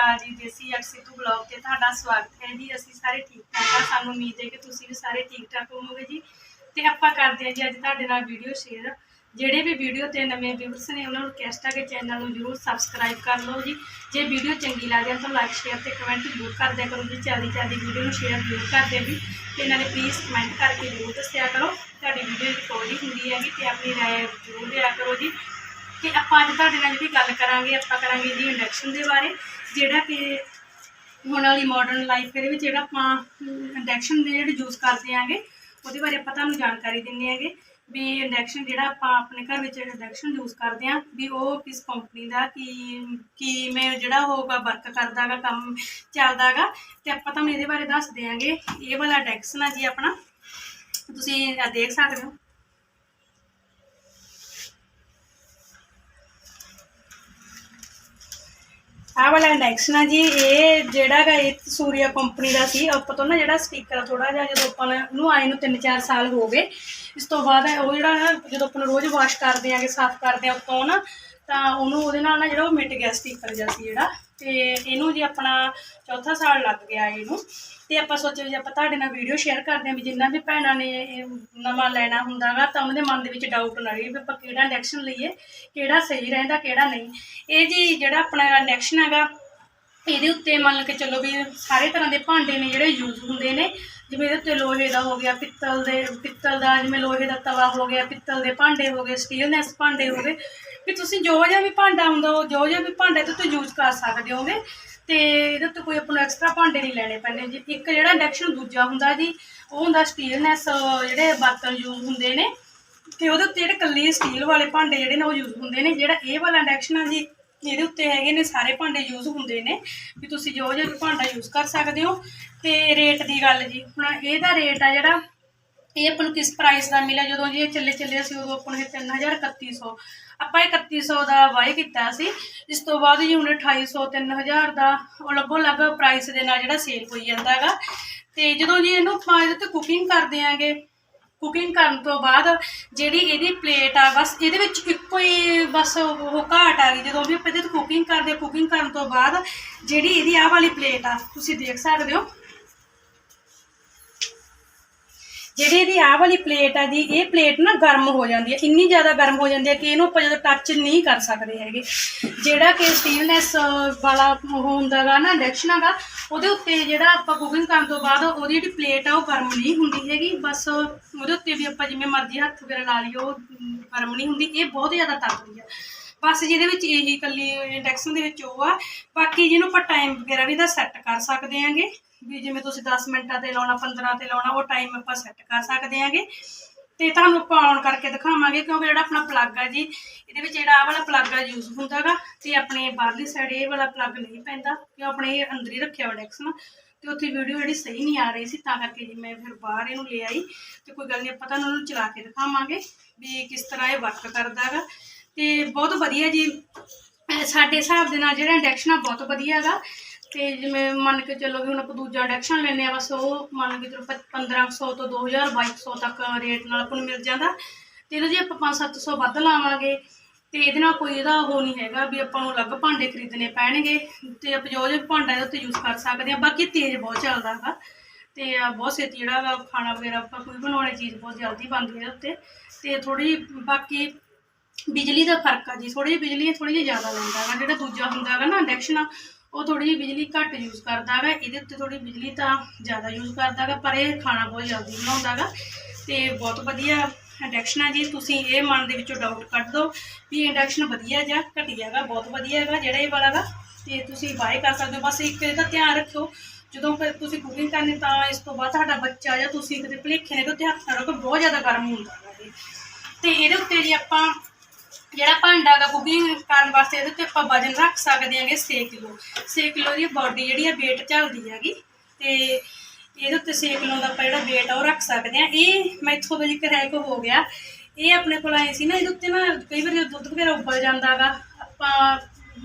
ਅਕਾਲ ਜੀ ਦੇਸੀ ਐਕਸੀਟੂ ਬਲੌਗ ਤੇ ਤੁਹਾਡਾ ਸਵਾਗਤ ਹੈ ਜੀ। ਅਸੀਂ ਸਾਰੇ ਠੀਕ ਠਾਕ ਆ ਸਾਨੂੰ ਉਮੀਦ ਹੈ ਕਿ ਤੁਸੀਂ ਵੀ ਸਾਰੇ ਠੀਕ ਠਾਕ ਹੋਵੋਗੇ ਜੀ। ਤੇ ਆਪਾਂ ਕਰਦੇ ਹਾਂ ਜੀ ਅੱਜ ਤੁਹਾਡੇ ਨਾਲ ਵੀਡੀਓ ਸ਼ੇਅਰ ਜਿਹੜੇ ਵੀ ਵੀਡੀਓ ਤੇ ਨਵੇਂ ਵਿਊਅਰਸ ਨੇ, ਉਹਨਾਂ ਨੂੰ ਰਿਕਵੈਸਟ ਹੈ ਕਿ ਚੈਨਲ ਨੂੰ ਜਰੂਰ ਸਬਸਕ੍ਰਾਈਬ ਕਰ ਲਓ ਜੀ। ਜੇ ਵੀਡੀਓ ਚੰਗੀ ਲੱਗਦੀ ਹੈ ਤਾਂ ਲਾਈਕ ਸ਼ੇਅਰ ਤੇ ਕਮੈਂਟ ਜ਼ਰੂਰ ਕਰ ਦਿਆ ਕਰੋ ਜੀ। ਚੱਲਦੀ ਚੱਲਦੀ ਵੀਡੀਓ ਨੂੰ ਸ਼ੇਅਰ ਜ਼ਰੂਰ ਕਰ ਦਿਓ ਜੀ। ਤੇ ਨਾਲੇ ਪਲੀਜ਼ ਕਮੈਂਟ ਕਰਕੇ ਜ਼ਰੂਰ ਦੱਸਿਆ ਕਰੋ। ਤੁਹਾਡੀ ਵੀਡੀਓ ਰਿਕਾਰਡ ਹੁੰਦੀ ਹੈਗੀ ਤੇ ਆਪਣੀ ਰਾਏ ਜ਼ਰੂਰ ਦਿਆ ਕਰੋ ਜੀ। ਤੇ ਆਪਾਂ ਅੱਜ ਤੁਹਾਡੇ ਨਾਲ ਜਿਹੜੀ ਗੱਲ ਕਰਾਂਗੇ, ਆਪਾਂ ਕਰਾਂਗੇ ਜੀ ਇੰਡਕਸ਼ਨ ਦੇ ਬਾਰੇ, ਜਿਹੜਾ ਕਿ ਹੁਣ ਵਾਲੀ ਮਾਡਰਨ ਲਾਈਫ ਦੇ ਵਿੱਚ ਜਿਹੜਾ ਆਪਾਂ ਇੰਡਕਸ਼ਨ ਦੇ ਜਿਹੜੇ ਯੂਜ਼ ਕਰਦੇ ਆਂਗੇ, ਉਹਦੇ ਬਾਰੇ ਆਪਾਂ ਤੁਹਾਨੂੰ ਜਾਣਕਾਰੀ ਦਿੰਨੇ ਆਂਗੇ ਵੀ ਇੰਡਕਸ਼ਨ ਜਿਹੜਾ ਆਪਾਂ ਆਪਣੇ ਘਰ ਵਿੱਚ ਇੰਡਕਸ਼ਨ ਯੂਜ਼ ਕਰਦੇ ਆਂ, ਵੀ ਉਹ ਕਿਸ ਕੰਪਨੀ ਦਾ, ਕੀ, ਕਿਵੇਂ ਜਿਹੜਾ ਹੋਗਾ ਵਰਕ ਕਰਦਾਗਾ, ਕੰਮ ਚੱਲਦਾਗਾ, ਤੇ ਆਪਾਂ ਤੁਹਾਨੂੰ ਇਹਦੇ ਬਾਰੇ ਦੱਸ ਦਿਆਂਗੇ। ਇਹ ਵਾਲਾ ਇੰਡਕਸ਼ਨ ਆ ਜੀ ਆਪਣਾ। ਤੁਸੀਂ ਦੇਖ ਸਕਦੇ ਹੋ। ਆਹ ਵਾਲਾ ਇੰਡੈਕਸ਼ਨ ਨਾ ਜੀ, ਇਹ ਜਿਹੜਾ ਗਾ ਇਹ ਸੂਰਿਆ ਕੰਪਨੀ ਦਾ ਸੀ, ਆਪਾਂ ਤੋਂ ਨਾ ਜਿਹੜਾ ਸਟicker ਥੋੜਾ ਜਿਹਾ ਜਦੋਂ ਆਪਾਂ ਨੇ ਉਹਨੂੰ ਆਏ ਨੂੰ 3-4 ਸਾਲ ਹੋ ਗਏ, ਇਸ ਤੋਂ ਬਾਅਦ ਉਹ ਜਿਹੜਾ ਨਾ ਜਦੋਂ ਆਪਾਂ ਨੂੰ ਰੋਜ਼ ਵਾਸ਼ ਕਰਦੇ ਆਂਗੇ, ਸਾਫ਼ ਕਰਦੇ ਆ, ਉੱਤੋਂ ਨਾ ਤਾਂ ਉਹਨੂੰ ਉਹਦੇ ਨਾਲ ਨਾ ਜਿਹੜਾ ਉਹ ਮਿਟ ਗਿਆ ਸਟicker ਜਿਹਾ ਸੀ ਜਿਹੜਾ। ਤੇ ਇਹਨੂੰ ਜੀ ਆਪਣਾ ਚੌਥਾ ਸਾਲ ਲੱਗ ਗਿਆ ਇਹਨੂੰ। ਤੇ ਆਪਾਂ ਸੋਚਿਆ ਵੀ ਆਪਾਂ ਤੁਹਾਡੇ ਨਾਲ ਵੀਡੀਓ ਸ਼ੇਅਰ ਕਰਦੇ ਹਾਂ ਵੀ ਜਿੰਨਾ ਵੀ ਭੈਣਾਂ ਨੇ ਇਹ ਨਵਾਂ ਲੈਣਾ ਹੁੰਦਾਗਾ ਤਾਂ ਉਹਨਾਂ ਦੇ ਮਨ ਦੇ ਵਿੱਚ ਡਾਊਟ ਨਾ ਰਹੇ ਵੀ ਆਪਾਂ ਕਿਹੜਾ ਇੰਡੈਕਸ਼ਨ ਲਈਏ, ਕਿਹੜਾ ਸਹੀ ਰਹਿੰਦਾ, ਕਿਹੜਾ ਨਹੀਂ। ਇਹ ਜੀ ਜਿਹੜਾ ਆਪਣਾ ਇੰਡੈਕਸ਼ਨ ਹੈਗਾ, ਇਹਦੇ ਉੱਤੇ ਮੰਨ ਕੇ ਚੱਲੋ ਵੀ ਸਾਰੇ ਤਰ੍ਹਾਂ ਦੇ ਭਾਂਡੇ ਨੇ ਜਿਹੜੇ ਯੂਜ਼ ਹੁੰਦੇ ਨੇ, ਜਿਵੇਂ ਇਹਦੇ ਉੱਤੇ ਲੋਹੇ ਦਾ ਹੋ ਗਿਆ, ਪਿੱਤਲ ਦੇ, ਪਿੱਤਲ ਦਾ ਜਿਵੇਂ ਲੋਹੇ ਦਾ ਤਵਾ ਹੋ ਗਿਆ, ਪਿੱਤਲ ਦੇ ਭਾਂਡੇ ਹੋ ਗਏ ਸਟੀਲਨੈਸ ਭਾਂਡੇ ਹੋ ਗਏ ਵੀ ਤੁਸੀਂ ਜੋ ਜਿਹਾ ਵੀ ਭਾਂਡਾ ਹੁੰਦਾ, ਉਹ ਜੋ ਜਿਹਾ ਵੀ ਭਾਂਡਾ ਤੇ ਤੁਸੀਂ ਯੂਜ਼ ਕਰ ਸਕਦੇ ਹੋਗੇ। ਤੇ ਇਹਦੇ ਉੱਤੇ ਕੋਈ ਆਪਾਂ ਨੂੰ ਐਕਸਟਰਾ ਭਾਂਡੇ ਨਹੀਂ ਲੈਣੇ ਪੈਂਦੇ ਜੀ। ਇੱਕ ਜਿਹੜਾ ਇੰਡਕਸ਼ਨ ਦੂਜਾ ਹੁੰਦਾ ਜੀ, ਉਹ ਹੁੰਦਾ ਸਟੀਲਨੈਸ ਜਿਹੜੇ ਬਰਤਨ ਯੂਜ਼ ਹੁੰਦੇ ਨੇ। ਤੇ ਉਹਦੇ ਉੱਤੇ ਜਿਹੜੇ ਕੱਲੀ ਸਟੀਲ ਵਾਲੇ ਭਾਂਡੇ ਜਿਹੜੇ ਨੇ, ਉਹ ਯੂਜ਼ ਹੁੰਦੇ ਨੇ। ਜਿਹੜਾ ਇਹ ਵਾਲਾ ਇੰਡਕਸ਼ਨ ਆ ਜੀ, ਇਹਦੇ ਉੱਤੇ ਹੈਗੇ ਨੇ ਸਾਰੇ ਭਾਂਡੇ ਯੂਜ਼ ਹੁੰਦੇ ਨੇ। ਵੀ ਤੁਸੀਂ ਜੋ ਜਿਹਾ ਵੀ ਭਾਂਡਾ ਯੂਜ਼ ਕਰ ਸਕਦੇ ਹੋ। ਤੇ ਰੇਟ ਦੀ ਗੱਲ ਜੀ, ਹੁਣ ਇਹਦਾ ਰੇਟ ਆ ਜਿਹੜਾ ਇਹ ਆਪਾਂ ਨੂੰ ਕਿਸ ਪ੍ਰਾਈਸ ਦਾ ਮਿਲਿਆ? ਜਦੋਂ ਜੀ ਇਹ ਚੱਲੇ ਚੱਲੇ ਸੀ ਉਦੋਂ ਆਪਾਂ ਨੂੰ ਇਹ 3300 ਆਪਾਂ ਇਹ 3100 ਦਾ ਬਾਈ ਕੀਤਾ ਸੀ। ਇਸ ਤੋਂ ਬਾਅਦ ਜੀ ਹੁਣ 2800 3000 ਦਾ ਉਹ ਲੱਗੋ ਲੱਗ ਪ੍ਰਾਈਸ ਦੇ ਨਾਲ ਜਿਹੜਾ ਸੇਲ ਹੋਈ ਜਾਂਦਾ ਹੈਗਾ। ਤੇ ਜਦੋਂ ਜੀ ਇਹਨੂੰ ਆਪਾਂ ਇਹਦੇ ਤੇ ਕੁਕਿੰਗ ਕਰਦੇ ਆਂਗੇ ਕੁਕਿੰਗ ਕਰਨ ਤੋਂ ਬਾਅਦ ਜਿਹੜੀ ਇਹਦੀ ਪਲੇਟ ਆ, ਬਸ ਇਹਦੇ ਵਿੱਚ ਇੱਕੋ ਹੀ ਬਸ ਉਹ ਘਾਟ ਆ ਗਈ। ਜਦੋਂ ਵੀ ਆਪਾਂ ਇਹਦੇ ਤੇ ਕੁਕਿੰਗ ਕਰਦੇ ਕੁਕਿੰਗ ਕਰਨ ਤੋਂ ਬਾਅਦ ਜਿਹੜੀ ਇਹਦੀ ਆਹ ਵਾਲੀ ਪਲੇਟ ਆ, ਤੁਸੀਂ ਦੇਖ ਸਕਦੇ ਹੋ। ਜਿਹੜੀ ਇਹਦੀ ਆਹ ਵਾਲੀ ਪਲੇਟ ਆ ਜੀ, ਇਹ ਪਲੇਟ ਨਾ ਗਰਮ ਹੋ ਜਾਂਦੀ ਹੈ ਇੰਨੀ ਜ਼ਿਆਦਾ ਗਰਮ ਹੋ ਜਾਂਦੀ ਹੈ ਕਿ ਇਹਨੂੰ ਆਪਾਂ ਜਦੋਂ ਟੱਚ ਨਹੀਂ ਕਰ ਸਕਦੇ ਹੈਗੇ। ਜਿਹੜਾ ਕਿ ਸਟੀਲਨੈਸ ਵਾਲਾ ਉਹ ਹੁੰਦਾ ਗਾ ਨਾ ਇੰਡਕਸ਼ਨ ਹੈਗਾ ਉਹਦੇ ਉੱਤੇ ਜਿਹੜਾ ਆਪਾਂ ਕੁਕਿੰਗ ਕਰਨ ਤੋਂ ਬਾਅਦ ਉਹਦੀ ਜਿਹੜੀ ਪਲੇਟ ਆ, ਉਹ ਗਰਮ ਨਹੀਂ ਹੁੰਦੀ ਹੈਗੀ। ਬਸ ਉਹਦੇ ਉੱਤੇ ਵੀ ਆਪਾਂ ਜਿਵੇਂ ਮਰਜ਼ੀ ਹੱਥ ਵਗੈਰਾ ਲਾ ਲਈਏ, ਉਹ ਗਰਮ ਨਹੀਂ ਹੁੰਦੀ। ਇਹ ਬਹੁਤ ਜ਼ਿਆਦਾ ਤਪਦੀ ਆ। ਬਸ ਜਿਹਦੇ ਵਿੱਚ ਇਹੀ ਇਕੱਲੀ ਇੰਡਕਸ਼ਨ ਦੇ ਵਿੱਚ ਉਹ ਆ। ਬਾਕੀ ਜਿਹਨੂੰ ਆਪਾਂ ਟਾਈਮ ਵਗੈਰਾ ਵੀ ਦਾ ਸੈੱਟ ਕਰ ਸਕਦੇ ਆਂਗੇ ਵੀ ਜਿਵੇਂ ਤੁਸੀਂ 10 ਮਿੰਟਾਂ ਤੇ ਲਾਉਣਾ 15 ਤੇ ਲਾਉਣਾ, ਉਹ ਟਾਈਮ ਆਪਾਂ ਸੈੱਟ ਕਰ ਸਕਦੇ ਆਂਗੇ। ਤੇ ਤੁਹਾਨੂੰ ਆਪਾਂ ਔਨ ਕਰਕੇ ਦਿਖਾਵਾਂਗੇ, ਕਿਉਂਕਿ ਜਿਹੜਾ ਆਪਣਾ ਪਲੱਗ ਆ ਜੀ, ਇਹਦੇ ਵਿੱਚ ਜਿਹੜਾ ਆਹ ਵਾਲਾ ਪਲੱਗ ਆ ਯੂਜ਼ ਹੁੰਦਾਗਾ ਤੇ ਆਪਣੇ ਬਾਹਰਲੀ ਸਾਈਡ ਇਹ ਵਾਲਾ ਪਲੱਗ ਨਹੀਂ ਪੈਂਦਾ ਕਿ ਆਪਣੇ ਅੰਦਰ ਹੀ ਰੱਖਿਆ ਹੋਇਆ ਇੰਡਕਸ਼ਨ ਤੇ ਉੱਥੇ ਵੀਡੀਓ ਜਿਹੜੀ ਸਹੀ ਨਹੀਂ ਆ ਰਹੀ ਸੀ, ਤਾਂ ਕਰਕੇ ਜੀ ਮੈਂ ਫਿਰ ਬਾਹਰ ਇਹਨੂੰ ਲੈ ਆਈ। ਤੇ ਕੋਈ ਗੱਲ ਨਹੀਂ, ਆਪਾਂ ਤੁਹਾਨੂੰ ਉਹਨੂੰ ਚਲਾ ਕੇ ਦਿਖਾਵਾਂਗੇ ਵੀ ਕਿਸ ਤਰ੍ਹਾਂ ਇਹ ਵਰਕ ਕਰਦਾ ਹੈਗਾ ਤੇ ਬਹੁਤ ਵਧੀਆ ਜੀ ਸਾਡੇ ਹਿਸਾਬ ਦੇ ਨਾਲ ਜਿਹੜਾ ਇੰਡੈਕਸ਼ਨ ਆ, ਬਹੁਤ ਵਧੀਆ ਹੈਗਾ ਤੇ ਜਿਵੇਂ ਮੰਨ ਕੇ ਚੱਲੋ ਵੀ ਹੁਣ ਆਪਾਂ ਦੂਜਾ ਇੰਡਕਸ਼ਨ ਲੈਨੇ ਆ ਬਸ ਉਹ ਮੰਨ ਕੇ ਚਲੋ 1500 ਤੋਂ 2000 2200 ਤੱਕ ਰੇਟ ਨਾਲ ਆਪਾਂ ਨੂੰ ਮਿਲ ਜਾਂਦਾ। ਤੇ ਇਹਦਾ ਜੇ ਆਪਾਂ 5-700 ਵੱਧ ਲਾਵਾਂਗੇ, ਤੇ ਇਹਦੇ ਨਾਲ ਕੋਈ ਇਹਦਾ ਉਹ ਨਹੀਂ ਹੈਗਾ ਵੀ ਆਪਾਂ ਨੂੰ ਅਲੱਗ ਭਾਂਡੇ ਖਰੀਦਣੇ ਪੈਣਗੇ, ਤੇ ਆਪਾਂ ਜੋ ਜੋ ਭਾਂਡਾ ਇਹਦੇ ਉੱਤੇ ਯੂਜ਼ ਕਰ ਸਕਦੇ ਆ ਬਾਕੀ ਤੇਜ਼ ਬਹੁਤ ਚੱਲਦਾ ਹੈਗਾ। ਤੇ ਬਹੁਤ ਛੇਤੀ ਜਿਹੜਾ ਵਾ ਖਾਣਾ ਵਗੈਰਾ ਆਪਾਂ ਕੋਈ ਬਣਾਉਣੀ ਚੀਜ਼ ਬਹੁਤ ਜਲਦੀ ਬਣਦੀ ਹੈ ਇਹਦੇ ਉੱਤੇ। ਤੇ ਥੋੜੀ ਬਾਕੀ ਬਿਜਲੀ ਦਾ ਫ਼ਰਕ ਆ ਜੀ ਥੋੜੀ ਜਿਹੀ ਬਿਜਲੀ ਥੋੜੀ ਜਿਹੀ ਜ਼ਿਆਦਾ ਲੈਂਦਾ ਹੈਗਾ, ਜਿਹੜਾ ਦੂਜਾ ਹੁੰਦਾ ਹੈਗਾ ਨਾ ਇੰਡਕਸ਼ਨ ਉਹ ਥੋੜੀ ਜਿਹੀ ਬਿਜਲੀ ਘੱਟ ਯੂਜ਼ ਕਰਦਾ ਹੈਗਾ ਇਹਦੇ ਉੱਤੇ ਥੋੜੀ ਬਿਜਲੀ ਤਾਂ ਜ਼ਿਆਦਾ ਯੂਜ਼ ਕਰਦਾ ਹੈਗਾ ਪਰ ਇਹ ਖਾਣਾ ਬਹੁਤ ਜਲਦੀ ਬਣਾਉਂਦਾ ਹੈਗਾ ਤੇ ਬਹੁਤ ਵਧੀਆ ਇੰਡਕਸ਼ਨ ਆ ਜੀ, ਤੁਸੀਂ ਇਹ ਮਨ ਦੇ ਵਿੱਚੋਂ ਡਾਊਟ ਕੱਢ ਦਿਓ ਵੀ ਇੰਡਕਸ਼ਨ ਵਧੀਆ ਜਾਂ ਘਟੀਆ ਹੈਗਾ ਬਹੁਤ ਵਧੀਆ ਹੈਗਾ ਜਿਹੜਾ ਇਹ ਵਾਲਾ ਹੈਗਾ ਤੇ ਤੁਸੀਂ ਬਾਏ ਕਰ ਸਕਦੇ ਹੋ, ਬਸ ਇੱਕ ਇਹਦਾ ਧਿਆਨ ਰੱਖਿਓ, ਜਦੋਂ ਫਿਰ ਤੁਸੀਂ ਕੁਕਿੰਗ ਕਰਨੀ ਤਾਂ ਇਸ ਤੋਂ ਬਾਅਦ ਤੁਹਾਡਾ ਬੱਚਾ ਜਾਂ ਤੁਸੀਂ ਕਿਤੇ ਭੁਲੇਖੇ ਨੇ, ਤੇ ਉੱਤੇ ਹੱਥ ਨਾ ਰੱਖੋ, ਬਹੁਤ ਜ਼ਿਆਦਾ ਗਰਮ ਹੁੰਦਾ ਹੈਗਾ ਇਹ। ਤੇ ਇਹਦੇ ਉੱਤੇ ਜੀ ਆਪਾਂ ਜਿਹੜਾ ਭਾਂਡਾ ਗਾ ਕੁਕਿੰਗ ਕਰਨ ਵਾਸਤੇ, ਇਹਦੇ ਉੱਤੇ ਆਪਾਂ ਵਜਨ ਰੱਖ ਸਕਦੇ ਹਾਂਗੇ 6 ਕਿਲੋ। 6 ਕਿਲੋ ਦੀ ਬਾਡੀ ਜਿਹੜੀ ਆ weight ਚੱਲਦੀ ਹੈਗੀ। ਤੇ ਇਹਦੇ ਉੱਤੇ 6 ਕਿਲੋ ਦਾ ਆਪਾਂ ਜਿਹੜਾ weight ਆ ਉਹ ਰੱਖ ਸਕਦੇ ਆ। ਇਹ ਮੈਥੋਂ ਦਾ ਜ਼ਿਕਰ ਹੈ ਕੋ ਹੋ ਗਿਆ। ਇਹ ਆਪਣੇ ਕੋਲ ਆਏ ਸੀ ਨਾ, ਇਹਦੇ ਉੱਤੇ ਨਾ ਕਈ ਵਾਰ ਦੁੱਧ ਵਗੈਰਾ ਉਬਲ ਜਾਂਦਾਗਾ ਆਪਾਂ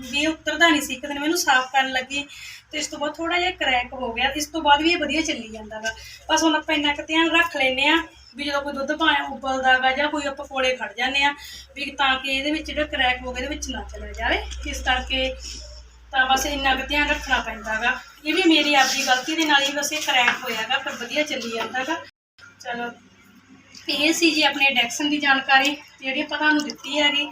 ਵੀ ਇਹ ਉਤਰਦਾ ਨਹੀਂ ਸੀ, ਇੱਕ ਦਿਨ ਮੈਨੂੰ ਸਾਫ਼ ਕਰਨ ਲੱਗੀ ਤੇ ਇਸ ਤੋਂ ਬਾਅਦ ਥੋੜਾ ਜਿਹਾ ਕਰੈਕ ਹੋ ਗਿਆ। ਇਸ ਤੋਂ ਬਾਅਦ ਵੀ ਇਹ ਵਧੀਆ ਚੱਲੀ ਜਾਂਦਾਗਾ ਬਸ ਹੁਣ ਆਪਾਂ ਇੰਨਾ ਕੁ ਧਿਆਨ ਰੱਖ ਲੈਨੇ ਆ। ਵੀ ਜਦੋਂ ਕੋਈ ਦੁੱਧ ਪਾਇਆ ਉਬਲਦਾਗਾ ਜਾਂ ਕੋਈ ਆਪਾਂ ਕੋਲੇ ਖੜ ਜਾਂਦੇ ਆ, ਵੀ ਤਾਂ ਕਿ ਇਹਦੇ ਵਿੱਚ ਜਿਹੜਾ ਕਰੈਕ ਹੋ ਗਿਆ ਇਹਦੇ ਵਿੱਚ ਨਾ ਚਲਾ ਜਾਵੇ। ਇਸ ਕਰਕੇ ਤਾਂ ਬਸ ਇੰਨਾ ਕੁ ਧਿਆਨ ਰੱਖਣਾ ਪੈਂਦਾਗਾ ਇਹ ਵੀ ਮੇਰੀ ਆਪਦੀ ਗਲਤੀ ਦੇ ਨਾਲ ਹੀ ਬਸ ਇਹ ਕਰੈਕ ਹੋਇਆਗਾ ਪਰ ਵਧੀਆ ਚੱਲੀ ਜਾਂਦਾਗਾ ਚਲੋ, ਇਹ ਸੀ ਜੀ ਆਪਣੇ ਇੰਡੈਕਸ਼ਨ ਦੀ ਜਾਣਕਾਰੀ, ਜਿਹੜੀ ਆਪਾਂ ਤੁਹਾਨੂੰ ਦਿੱਤੀ ਹੈਗੀ।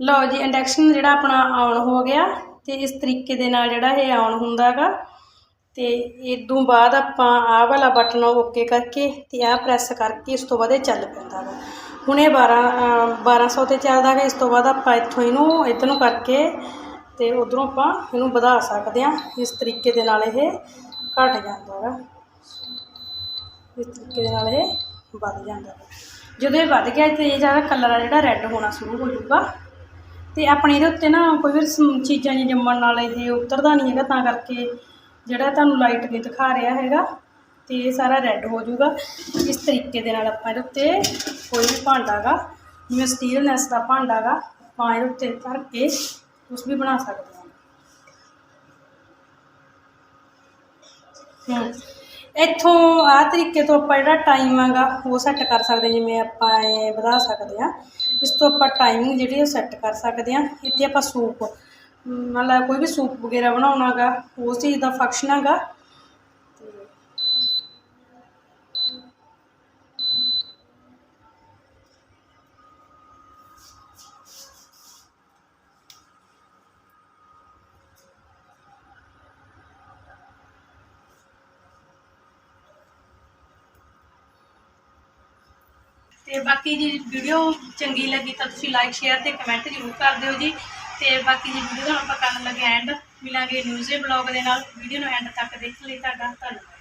ਲਓ ਜੀ ਇੰਡਕਸ਼ਨ ਜਿਹੜਾ ਆਪਣਾ ਆਨ ਹੋ ਗਿਆ ਤੇ ਇਸ ਤਰੀਕੇ ਦੇ ਨਾਲ ਜਿਹੜਾ ਇਹ ਆਨ ਹੁੰਦਾਗਾ ਤੇ ਇਦੋਂ ਬਾਅਦ ਆਪਾਂ ਆਹ ਵਾਲਾ ਬਟਨ ਓਕੇ ਕਰਕੇ ਤੇ ਆਹ ਪ੍ਰੈਸ ਕਰਕੇ ਇਸ ਤੋਂ ਬਾਅਦ ਇਹ ਚੱਲ ਪੈਂਦਾ ਵਾ। ਹੁਣ ਇਹ 12 ਅ, 1200 ਤੇ ਚੱਲਦਾ ਗਾ ਇਸ ਤੋਂ ਬਾਅਦ ਆਪਾਂ ਇੱਥੋਂ ਇਹਨੂੰ ਇੱਧਰ ਨੂੰ ਕਰਕੇ ਤੇ ਉਧਰੋਂ ਆਪਾਂ ਇਹਨੂੰ ਵਧਾ ਸਕਦੇ ਹਾਂ। ਇਸ ਤਰੀਕੇ ਦੇ ਨਾਲ ਇਹ ਘਟ ਜਾਂਦਾ ਵਾ। ਇਸ ਤਰੀਕੇ ਦੇ ਨਾਲ ਇਹ ਵੱਧ ਜਾਂਦਾ ਹੈ ਜਦੋਂ ਇਹ ਵੱਧ ਗਿਆ ਤੇ ਇਹ ਜਿਹੜਾ ਕਲਰ ਆ ਜਿਹੜਾ ਰੈੱਡ ਹੋਣਾ ਸ਼ੁਰੂ ਹੋ ਜਾਊਗਾ। ਤੇ ਆਪਣੇ ਇਹਦੇ ਉੱਤੇ ਨਾ ਕੋਈ ਵੀ ਚੀਜ਼ਾਂ ਜੀ ਜੰਮਣ ਨਾਲ ਇਹ ਉਤਰਦਾ ਨਹੀਂ ਹੈਗਾ ਤਾਂ ਕਰਕੇ ਜਿਹੜਾ ਤੁਹਾਨੂੰ ਲਾਈਟ ਨਹੀਂ ਦਿਖਾ ਰਿਹਾ ਹੈਗਾ, ਤੇ ਇਹ ਸਾਰਾ ਰੈੱਡ ਹੋ ਜਾਊਗਾ। ਇਸ ਤਰੀਕੇ ਦੇ ਨਾਲ ਆਪਾਂ ਇਹਦੇ ਉੱਤੇ ਕੋਈ ਵੀ ਭਾਂਡਾ ਗਾ, ਜਿਵੇਂ ਸਟੀਲਨੈਸ ਦਾ ਭਾਂਡਾ ਗਾ, ਆਪਾਂ ਇਹਦੇ ਉੱਤੇ ਭਰ ਕੇ ਕੁਛ ਵੀ ਬਣਾ ਸਕਦੇ ਹਾਂ। ਹੂੰ ਇੱਥੋਂ ਆਹ ਤਰੀਕੇ ਤੋਂ ਆਪਾਂ ਜਿਹੜਾ ਟਾਈਮ ਹੈਗਾ, ਉਹ ਸੈੱਟ ਕਰ ਸਕਦੇ ਜਿਵੇਂ ਆਪਾਂ ਇਹ ਵਧਾ ਸਕਦੇ ਹਾਂ। ਇਸ ਤੋਂ ਆਪਾਂ ਟਾਈਮਿੰਗ ਜਿਹੜੀ ਉਹ ਸੈੱਟ ਕਰ ਸਕਦੇ ਹਾਂ। ਇੱਥੇ ਆਪਾਂ ਸੂਪ ਮਤਲਬ ਕੋਈ ਵੀ ਸੂਪ ਵਗੈਰਾ ਬਣਾਉਣਾ ਗਾ ਉਸ ਚੀਜ਼ ਦਾ ਫੰਕਸ਼ਨ ਹੈਗਾ। ਤੇ ਤੇ ਬਾਕੀ ਜੀ ਵੀਡੀਓ ਚੰਗੀ ਲੱਗੀ ਤਾਂ ਤੁਸੀਂ ਲਾਈਕ ਸ਼ੇਅਰ ਤੇ ਕਮੈਂਟ ਜ਼ਰੂਰ ਕਰ ਦਿਓ ਜੀ। ਤੇ ਬਾਕੀ ਜੀ ਵੀਡੀਓ ਤੁਹਾਨੂੰ ਆਪਾਂ ਕਰਨ ਲੱਗੇ ਐਂਡ ਮਿਲਾਂਗੇ ਨਿਊਜ਼ੇ ਬਲੌਗ ਦੇ ਨਾਲ ਵੀਡੀਓ ਨੂੰ ਐਂਡ ਤੱਕ ਦੇਖਣ ਲਈ ਤੁਹਾਡਾ ਧੰਨਵਾਦ।